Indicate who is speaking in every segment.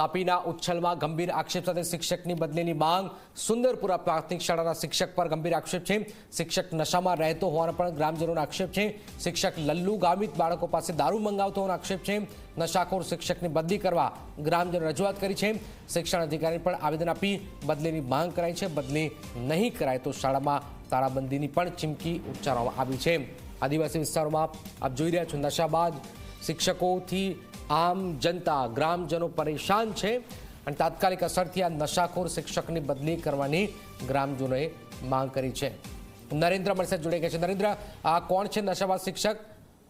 Speaker 1: તાપીના ઉચ્છલમાં ગંભીર આક્ષેપ સાથે શિક્ષકની બદલીની માંગ. સુંદરપુરા પ્રાથમિક શાળાના શિક્ષક પર ગંભીર આક્ષેપ છે. શિક્ષક નશામાં રહેતો હોવાનો પણ ગ્રામજનોનો આક્ષેપ છે. શિક્ષક લલ્લુ ગામિત બાળકો પાસે દારૂ મંગાવતો હોવાનો આક્ષેપ છે. નશાખોર શિક્ષકની બદલી કરવા ગ્રામજનો રજૂઆત કરી છે. શિક્ષણ અધિકારીને પણ આવેદન આપી બદલીની માંગ કરાઈ છે. બદલી નહીં કરાય તો શાળામાં તાળાબંધીની પણ ચીમકી ઉચ્ચારવામાં આવી છે. આદિવાસી વિસ્તારોમાં આપ જોઈ રહ્યા છો નશા બાદ શિક્ષકોથી આમ જનતા, ગ્રામજનો પરેશાન છે અને તાત્કાલિક અસરથી આ નશાખોર શિક્ષકની બદલી કરવાની ગ્રામજનોએ માંગ કરી છે. નરેન્દ્ર મળશે જોડાઈ ગયા છે. નરેન્દ્ર, આ કોણ છે નશાવાદ શિક્ષક?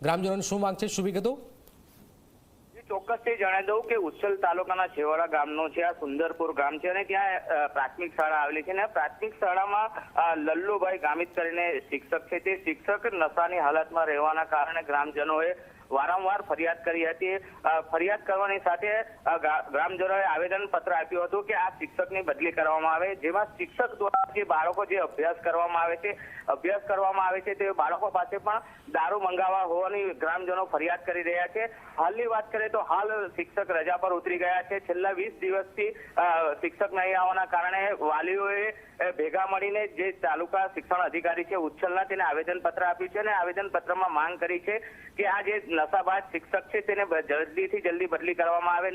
Speaker 1: ગ્રામજનોની શું માંગ છે? શું વિગતો?
Speaker 2: ચોક્કસ ચોક્કસથી જણાવી દઉં કે ઉચ્છલ તાલુકાના છેવાડા ગામનો છે, આ સુંદરપુર ગામ છે અને ત્યાં પ્રાથમિક શાળા આવેલી છે અને પ્રાથમિક શાળામાં લલ્લુભાઈ ગામિત કરીને શિક્ષક છે. તે શિક્ષક નશાની હાલતમાં રહેવાના કારણે ગ્રામજનોએ વારંવાર ફરિયાદ કરી હતી. ફરિયાદ કરવાની સાથે ગ્રામજનોએ આવેદન પત્ર આપ્યું હતું કે આ શિક્ષકની બદલી કરવામાં આવે. જેમાં શિક્ષક દ્વારા જે બાળકો જે અભ્યાસ કરવામાં આવે છે, અભ્યાસ કરવામાં આવે છે, તે બાળકો પાસે પણ દારૂ મંગાવવા હોવાની ગ્રામજનો ફરિયાદ કરી રહ્યા છે. હાલની વાત કરીએ તો હાલ શિક્ષક રજા પર ઉતરી ગયા છે. છેલ્લા વીસ દિવસથી શિક્ષક નહીં આવવાના કારણે વાલીઓએ ભેગા મળીને જે તાલુકા શિક્ષણ અધિકારી છે, ઉચ્છલના તેને આવેદન પત્ર આપ્યું છે અને આવેદન પત્રમાં માંગ કરી છે કે આ જે નશાબાજ શિક્ષક છે, તેને જલ્દીથી જલ્દી બદલી કરવામાં આવે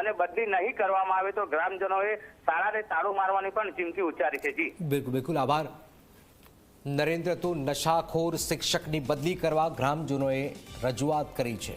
Speaker 2: અને બદલી નહીં કરવામાં આવે તો ગ્રામજનોએ શાળાને તાળું મારવાની પણ ચીમકી ઉચ્ચારી છે, જી.
Speaker 1: બિલકુલ બિલકુલ. આભાર. નરેન્દ્ર, તો નશાખોર શિક્ષકની બદલી કરવા ગ્રામજનોએ રજૂઆત કરી છે.